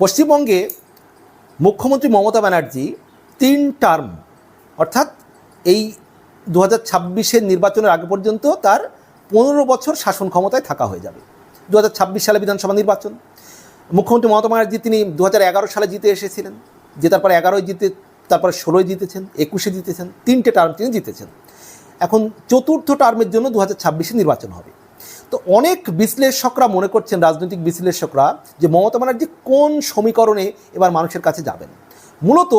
পশ্চিমবঙ্গে মুখ্যমন্ত্রী মমতা ব্যানার্জি তিন টার্ম অর্থাৎ এই দু হাজার নির্বাচনের আগে পর্যন্ত তার পনেরো বছর শাসন ক্ষমতায় থাকা হয়ে যাবে। দু হাজার ছাব্বিশ সালে বিধানসভা নির্বাচন। মুখ্যমন্ত্রী মমতা ব্যানার্জি তিনি দু সালে জিতে এসেছিলেন। জেতার পরে এগারোয় জিতে, তারপরে ষোলোয় জিতেছেন, একুশে জিতেছেন, তিনটে টার্ম তিনি জিতেছেন। এখন চতুর্থ টার্মের জন্য দু হাজার নির্বাচন হবে। তো অনেক বিশ্লেষকরা মনে করছেন, রাজনৈতিক বিশ্লেষকরা, যে মমতা ব্যানার্জি কোন সমীকরণে এবার মানুষের কাছে যাবেন? মূলত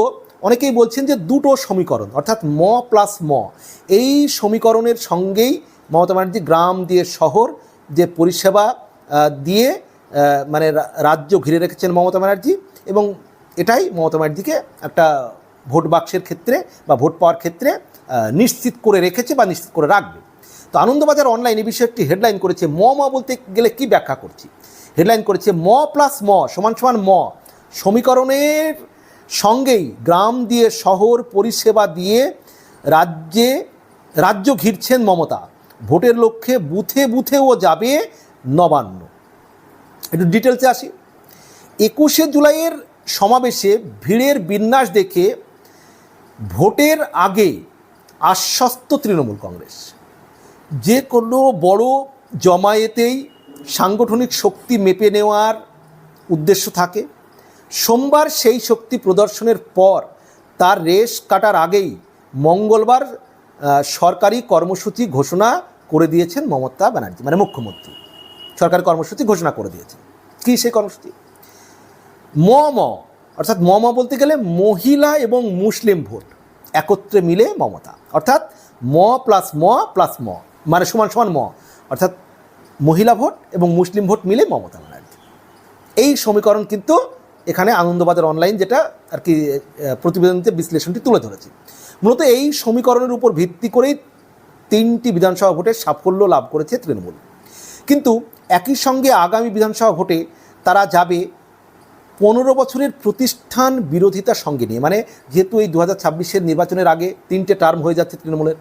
অনেকেই বলছেন যে দুটো সমীকরণ, অর্থাৎ ম প্লাস ম। এই সমীকরণের সঙ্গেই মমতা ব্যানার্জি গ্রাম দিয়ে শহর, যে পরিষেবা দিয়ে মানে রাজ্য ঘিরে রেখেছেন মমতা ব্যানার্জি এবং এটাই মমতা ব্যানার্জিকে একটা ভোট বাক্সের ক্ষেত্রে বা ভোট পাওয়ার ক্ষেত্রে নিশ্চিত করে রেখেছে বা নিশ্চিত করে রাখবে। তো আনন্দবাজার অনলাইন এই বিষয়ে একটি হেডলাইন করেছে, ম ম বলতে গেলে কি ব্যাখ্যা করছি? হেডলাইন করেছে, ম প্লাস ম সমান সমান ম। সমীকরণের সঙ্গেই গ্রাম দিয়ে শহর পরিষেবা দিয়ে রাজ্যে, রাজ্য ঘিরছেন মমতা। ভোটের লক্ষ্যে বুথে বুথেও যাবে নবান্ন। একটু ডিটেলসে আসি। একুশে জুলাইয়ের সমাবেশে ভিড়ের বিন্যাস দেখে ভোটের আগে আশ্বস্ত তৃণমূল কংগ্রেস। যে কোনো বড় জমায়েতেই সাংগঠনিক শক্তি মেপে নেওয়ার উদ্দেশ্য থাকে। সোমবার সেই শক্তি প্রদর্শনের পর তার রেশ কাটার আগেই মঙ্গলবার সরকারি কর্মসূচি ঘোষণা করে দিয়েছেন মমতা ব্যানার্জি মানে মুখ্যমন্ত্রী। সরকারি কর্মসূচি ঘোষণা করে দিয়েছেন। কী সেই কর্মসূচি? ম ম অর্থাৎ ম ম বলতে গেলে মহিলা এবং মুসলিম ভোট, একত্রে মিলে মমতা। অর্থাৎ ম প্লাস ম প্লাস ম। মানে সমান সমান ম। অর্থাৎ মহিলা ভোট এবং মুসলিম ভোট মিলে মমতা ব্যানার্জি। এই সমীকরণ কিন্তু এখানে আনন্দবাজার অনলাইন যেটা আর কি প্রতিবেদনতে বিশ্লেষণটি তুলে ধরেছে। মূলত এই সমীকরণের উপর ভিত্তি করেই তিনটি বিধানসভা ভোটে সাফল্য লাভ করেছে তৃণমূল। কিন্তু একই সঙ্গে আগামী বিধানসভা ভোটে তারা যাবে পনেরো বছরের প্রতিষ্ঠান বিরোধিতা সঙ্গে নিয়ে। মানে যেহেতু এই দু হাজার নির্বাচনের আগে তিনটে টার্ম হয়ে যাচ্ছে তৃণমূলের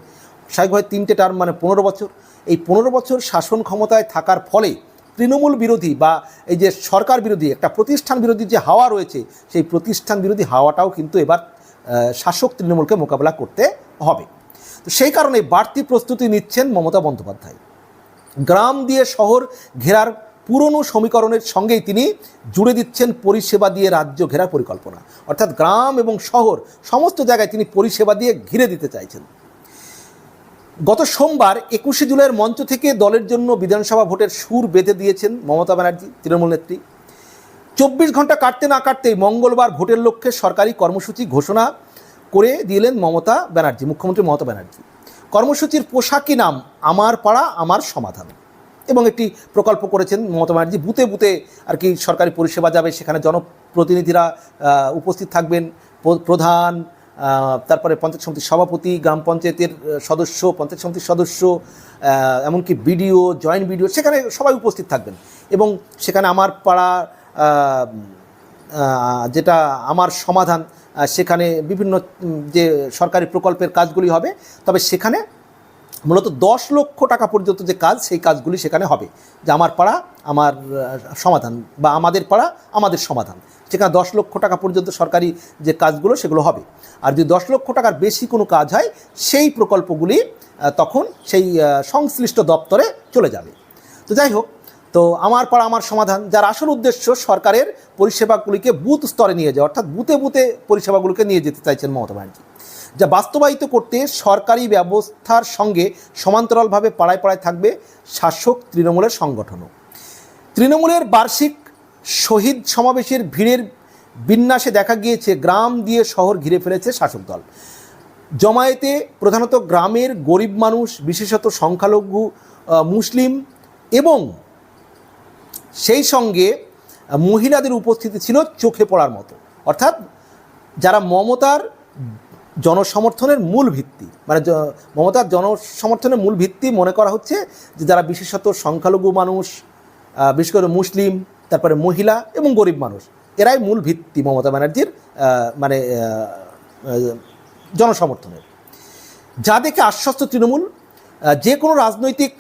স্বাভাবিকভাবে তিনটে টার্ম মানে পনেরো বছর। এই পনেরো বছর শাসন ক্ষমতায় থাকার ফলে তৃণমূল বিরোধী বা এই যে সরকার বিরোধী, একটা প্রতিষ্ঠান বিরোধী যে হাওয়া রয়েছে, সেই প্রতিষ্ঠান বিরোধী হাওয়াটাও কিন্তু এবার শাসক তৃণমূলকে মোকাবেলা করতে হবে। তো সেই কারণে বাড়তি প্রস্তুতি নিচ্ছেন মমতা বন্দ্যোপাধ্যায়। গ্রাম দিয়ে শহর ঘেরার পুরনো সমীকরণের সঙ্গেই তিনি জুড়ে দিচ্ছেন পরিষেবা দিয়ে রাজ্য ঘেরা পরিকল্পনা। অর্থাৎ গ্রাম এবং শহর সমস্ত জায়গায় তিনি পরিষেবা দিয়ে ঘিরে দিতে চাইছেন। গত সোমবার একুশে জুলাইয়ের মঞ্চ থেকে দলের জন্য বিধানসভা ভোটের সুর বেঁধে দিয়েছেন মমতা ব্যানার্জি, তৃণমূল নেত্রী। চব্বিশ ঘণ্টা কাটতে না কাটতেই মঙ্গলবার ভোটের লক্ষ্যে সরকারি কর্মসূচি ঘোষণা করে দিলেন মমতা ব্যানার্জি, মুখ্যমন্ত্রী মমতা ব্যানার্জি। কর্মসূচির পোশাকি নাম, আমার পাড়া, আমার সমাধান। এবং একটি প্রকল্প করেছেন মমতা ব্যানার্জি বুতে বুথে আর কি সরকারি পরিষেবা যাবে, সেখানে জনপ্রতিনিধিরা উপস্থিত থাকবেন, প্রধান তারপরে পঞ্চায়েত সমিতির সভাপতি, গ্রাম পঞ্চায়েতের সদস্য, পঞ্চায়েত সমিতির সদস্য এমনকি বিডিও, জয়েন্ট বিডিও, সেখানে সবাই উপস্থিত থাকবেন। এবং সেখানে আমার পাড়া যেটা আমার সমাধান সেখানে বিভিন্ন যে সরকারি প্রকল্পের কাজগুলি হবে, তবে সেখানে মূলত দশ লক্ষ টাকা পর্যন্ত যে কাজ, সেই কাজগুলি সেখানে হবে। যে আমার পাড়া, আমার সমাধান বা আমাদের পাড়া, আমাদের সমাধান। সেখানে দশ লক্ষ টাকা পর্যন্ত সরকারি যে কাজগুলো, সেগুলো হবে। আর যদি দশ লক্ষ টাকার বেশি কোনো কাজ হয়, সেই প্রকল্পগুলি তখন সেই সংশ্লিষ্ট দপ্তরে চলে যাবে। তো যাই হোক, তো আমার পাড়া, আমার সমাধান, যার আসল উদ্দেশ্য সরকারের পরিষেবাগুলিকে বুথ স্তরে নিয়ে যাওয়া, অর্থাৎ বুথে বুথে পরিষেবাগুলোকে নিয়ে যেতে চাইছেন মমতা ব্যানার্জি। যা বাস্তবায়িত করতে সরকারি ব্যবস্থার সঙ্গে সমান্তরালভাবে পাড়ায় পাড়ায় থাকবে শাসক তৃণমূলের সংগঠনও। তৃণমূলের বার্ষিক শহীদ সমাবেশের ভিড়ের বিন্যাসে দেখা গিয়েছে, গ্রাম দিয়ে শহর ঘিরে ফেলেছে শাসক দল। জমায়েতে প্রধানত গ্রামের গরিব মানুষ, বিশেষত সংখ্যালঘু মুসলিম এবং সেই সঙ্গে মহিলাদের উপস্থিতি ছিল চোখে পড়ার মতো। অর্থাৎ যারা মমতার জনসমর্থনের মূল ভিত্তি। মানে মমতার জনসমর্থনের মূল ভিত্তি মনে করা হচ্ছে যে যারা বিশেষত সংখ্যালঘু মানুষ বিশেষ করে মুসলিম, তারপরে মহিলা এবং গরিব মানুষ, এরাই মূল ভিত্তি মমতা ব্যানার্জির মানে জনসমর্থনের। যা দেখে আশ্বস্ত তৃণমূল যে কোনো রাজনৈতিক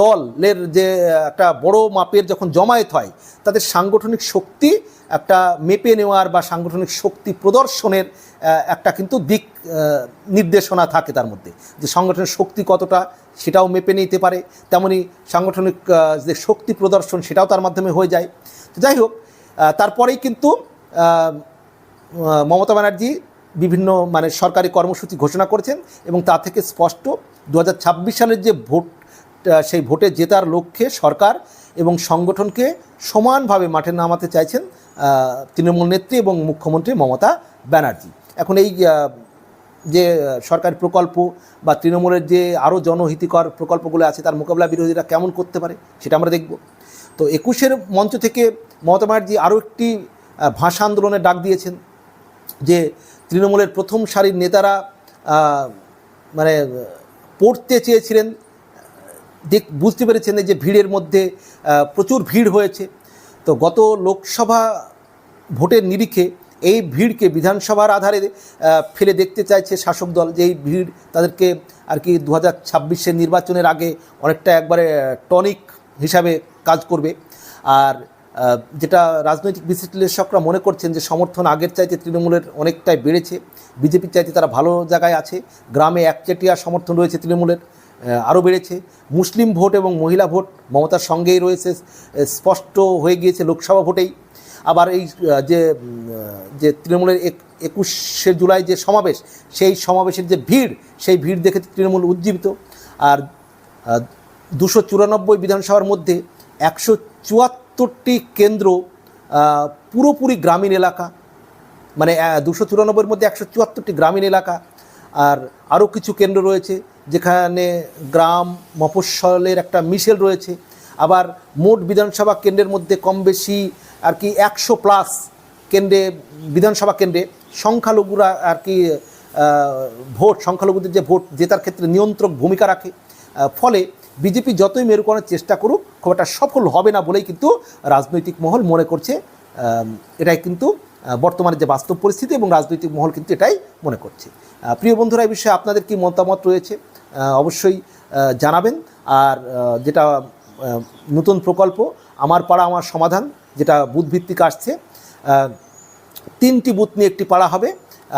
দলের যে একটা বড় মাপের যখন জমায়েত হয়, তাদের সাংগঠনিক শক্তি একটা মেপে নেওয়ার বা সাংগঠনিক শক্তি প্রদর্শনের একটা কিন্তু দিক নির্দেশনা থাকে তার মধ্যে। যে সংগঠনের শক্তি কতটা সেটাও মেপে নিতে পারে, তেমনি সাংগঠনিক যে শক্তি প্রদর্শন সেটাও তার মাধ্যমে হয়ে যায়। তো যাই হোক তারপরেই কিন্তু মমতা ব্যানার্জি বিভিন্ন মানে সরকারি কর্মসূচি ঘোষণা করেছেন এবং তা থেকে স্পষ্ট দু হাজার ছাব্বিশ সালের যে ভোট সেই ভোটে জেতার লক্ষ্যে সরকার এবং সংগঠনকে সমানভাবে মাঠে নামাতে চাইছেন তৃণমূল নেত্রী এবং মুখ্যমন্ত্রী মমতা ব্যানার্জি। এখন এই যে সরকারি প্রকল্প বা তৃণমূলের যে আরও জনহিতিকর প্রকল্পগুলো আছে, তার মোকাবিলা বিরোধীরা কেমন করতে পারে, সেটা আমরা দেখব। তো একুশের মঞ্চ থেকে মমতা ব্যানার্জি আরও একটি ভাষা আন্দোলনের ডাক দিয়েছেন, যে তৃণমূলের প্রথম সারির নেতারা মানে পড়তে চেয়েছিলেন, দেখ, বুঝতে পেরেছেন যে ভিড়ের মধ্যে প্রচুর ভিড় হয়েছে। তো গত লোকসভা ভোটের নিরিখে এই ভিড়কে বিধানসভার আধারে ফেলে দেখতে চাইছে শাসক দল যে এই ভিড় তাদেরকে আর কি দু হাজার নির্বাচনের আগে অনেকটা একবারে টনিক হিসাবে কাজ করবে। আর যেটা রাজনৈতিক বিশ্লেষকরা মনে করছেন যে সমর্থন আগের চাইতে তৃণমূলের অনেকটাই বেড়েছে। বিজেপির চাইতে তারা ভালো জায়গায় আছে। গ্রামে একচেটিয়া সমর্থন রয়েছে তৃণমূলের আরও বেড়েছে। মুসলিম ভোট এবং মহিলা ভোট মমতার সঙ্গেই রয়েছে স্পষ্ট হয়ে গিয়েছে লোকসভা ভোটেই। আবার এই যে যে তৃণমূলের এক, একুশে জুলাই যে সমাবেশ, সেই সমাবেশের যে ভিড়, সেই ভিড় দেখে তৃণমূল উজ্জীবিত। আর দুশো চুরানব্বই বিধানসভার মধ্যে একশো চুয়াত্তরটি কেন্দ্র পুরোপুরি গ্রামীণ এলাকা মানে দুশো চুরানব্বইয়ের মধ্যে একশো চুয়াত্তরটি গ্রামীণ এলাকা। আর আরও কিছু কেন্দ্র রয়েছে, যেখানে গ্রাম মফস্বলের একটা মিশেল রয়েছে। আবার মোট বিধানসভা কেন্দ্রের মধ্যে কম বেশি আর কি একশো প্লাস কেন্দ্রে, বিধানসভা কেন্দ্রে সংখ্যালঘুরা আর কি ভোট, সংখ্যালঘুদের যে ভোট, জেতার ক্ষেত্রে নিয়ন্ত্রক ভূমিকা রাখে। ফলে বিজেপি যতই মেরুকরণের চেষ্টা করুক, খুব একটা সফল হবে না বলেই কিন্তু রাজনৈতিক মহল মনে করছে। এটাই কিন্তু বর্তমানে যে বাস্তব পরিস্থিতি এবং রাজনৈতিক মহল কিন্তু এটাই মনে করছে। প্রিয় বন্ধুরা, এই বিষয়ে আপনাদের কি মতামত রয়েছে? অবশ্যই জানাবেন। আর যেটা নতুন প্রকল্প আমার পাড়া আমার সমাধান, যেটা বুথভিত্তিক আসছে তিনটি বুথ নিয়ে একটি পাড়া হবে,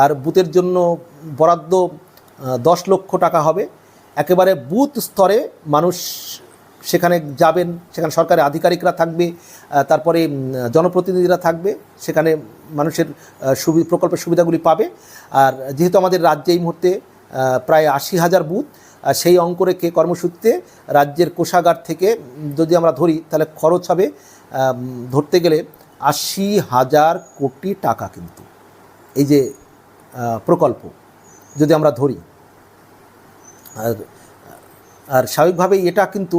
আর বুথের জন্য বরাদ্দ দশ লক্ষ টাকা হবে। একেবারে বুথ স্তরে মানুষ সেখানে যাবেন, সেখানে সরকারের আধিকারিকরা থাকবে তারপরে জনপ্রতিনিধিরা থাকবে, সেখানে মানুষের সুবি, প্রকল্পের সুবিধাগুলি পাবে। আর যেহেতু আমাদের রাজ্যে এই মুহূর্তে প্রায় আশি হাজার বুথ সেই অঙ্ক রেখে কর্মসূত্রে রাজ্যের কোষাগার থেকে, যদি আমরা ধরি, তাহলে খরচ হবে ধরতে গেলে আশি হাজার কোটি টাকা কিন্তু। এই যে প্রকল্প, যদি আমরা ধরি, আর আর স্বাভাবিকভাবেই এটা কিন্তু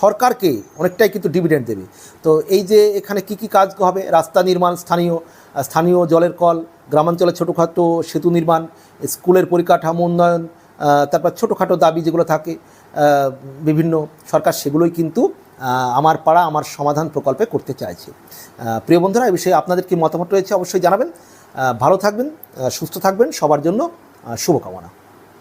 সরকারকে অনেকটাই কিন্তু ডিভিডেন্ড দেবে। তো এই যে এখানে কি কি কাজ হবে, রাস্তা নির্মাণ স্থানীয় স্থানীয় জলের কল গ্রামাঞ্চলে ছোটোখাটো সেতু নির্মাণ, স্কুলের পরিকাঠামো উন্নয়ন তারপর ছোটোখাটো দাবি যেগুলো থাকে বিভিন্ন সরকার সেগুলোই কিন্তু আমার পাড়া, আমার সমাধান প্রকল্পে করতে চাইছে। প্রিয় বন্ধুরা এই বিষয়ে আপনাদের কি মতামত রয়েছে অবশ্যই জানাবেন। ভালো থাকবেন সুস্থ থাকবেন। সবার জন্য শুভকামনা।